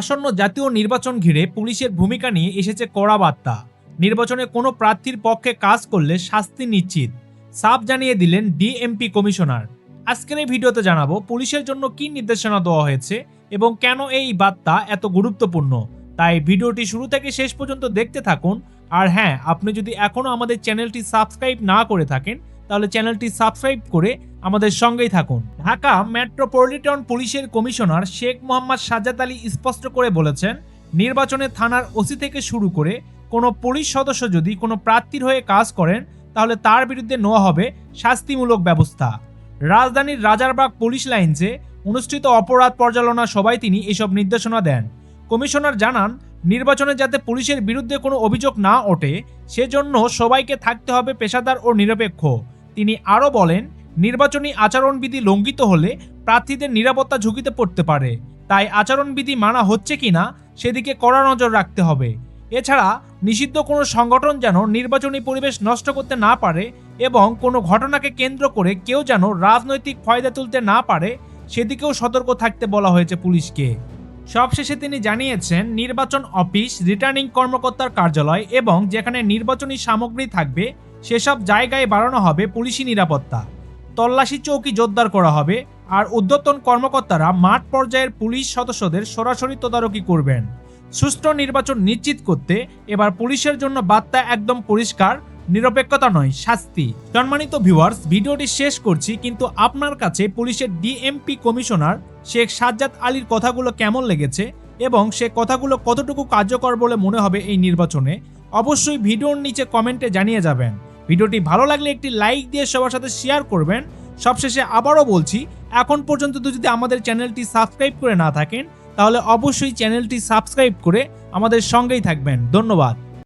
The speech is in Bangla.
আসন্ন জাতীয় নির্বাচন ঘিরে পুলিশের ভূমিকা নিয়ে এসেছে কড়া বার্তা। নির্বাচনে কোনো প্রার্থীর পক্ষে কাজ করলে শাস্তি নিশ্চিত, সাফ জানিয়ে দিলেন ডিএমপি কমিশনার। আজকের এই ভিডিওতে জানাব পুলিশের জন্য কি নির্দেশনা দেওয়া হয়েছে এবং কেন এই বার্তা এত গুরুত্বপূর্ণ। তাই ভিডিওটি শুরু থেকে শেষ পর্যন্ত দেখতে থাকুন। আর হ্যাঁ আপনি যদি এখনও আমাদের চ্যানেলটি সাবস্ক্রাইব না করে থাকেন তাহলে চ্যানেলটি সাবস্ক্রাইব করে আমাদের সঙ্গেই থাকুন। ঢাকা মেট্রোপলিটন পুলিশের কমিশনার শেখ মোহাম্মদ সাজ্জাদ আলী স্পষ্ট করে বলেছেন, নির্বাচনে থানার ওসি থেকে শুরু করে কোনো পুলিশ সদস্য যদি কোনো প্রার্থীর হয়ে কাজ করেন, তাহলে তার বিরুদ্ধে নেওয়া হবে শাস্তিমূলক ব্যবস্থা। রাজধানীর রাজারবাগ পুলিশ লাইন্সে অনুষ্ঠিত অপরাধ পর্যালোচনা সভায় তিনি এসব নির্দেশনা দেন। কমিশনার জানান, নির্বাচনে যাতে পুলিশের বিরুদ্ধে কোনো অভিযোগ না ওঠে, সেজন্য সবাইকে থাকতে হবে পেশাদার ও নিরপেক্ষ। তিনি আরও বলেন, নির্বাচনী আচরণবিধি লঙ্ঘিত হলে প্রার্থীদের নিরাপত্তা ঝুঁকিতে পড়তে পারে। তাই আচরণবিধি মানা হচ্ছে কিনা সেদিকে কড়া নজর রাখতে হবে। এছাড়া, নিষিদ্ধ কোনো সংগঠন যেন নির্বাচনী পরিবেশ নষ্ট করতে না পারে এবং কোনো ঘটনাকে কেন্দ্র করে কেউ যেন রাজনৈতিক ফায়দা তুলতে না পারে, সেদিকেও সতর্ক থাকতে বলা হয়েছে পুলিশকে। সবশেষে তিনি জানিয়েছেন, নির্বাচন অফিস, রিটার্নিং কর্মকর্তার কার্যালয় এবং যেখানে নির্বাচনী সামগ্রী থাকবে, সেসব জায়গায় বাড়ানো হবে পুলিশি নিরাপত্তা। তল্লাশি চৌকি জোরদার করা হবে, আর উদ্যতন কর্মকর্তারা মাঠ পর্যায়ের পুলিশ সদস্যদের সরাসরি তদারকি করবেন। সুষ্ঠু নির্বাচন নিশ্চিত করতে এবার পুলিশের জন্য বার্তা একদম পরিষ্কার, নিরপেক্ষতা নয়, শাস্তি। সম্মানিত ভিউয়ার্স, ভিডিওটি শেষ করছি, কিন্তু আপনার কাছে পুলিশের ডিএমপি কমিশনার শেখ সাজ্জাদ আলীর কথাগুলো কেমন লেগেছে এবং সে কথাগুলো কতটুকু কার্যকর বলে মনে হবে এই নির্বাচনে, অবশ্যই ভিডিওর নিচে কমেন্টে জানিয়ে যাবেন। ভিডিওটি ভালো লাগলে একটি লাইক দিয়ে সবার সাথে শেয়ার করবেন। সবশেষে আবারও বলছি, এখন পর্যন্ত যদি আমাদের চ্যানেলটি সাবস্ক্রাইব করে না থাকেন, তাহলে অবশ্যই চ্যানেলটি সাবস্ক্রাইব করে আমাদের সঙ্গেই থাকবেন। ধন্যবাদ।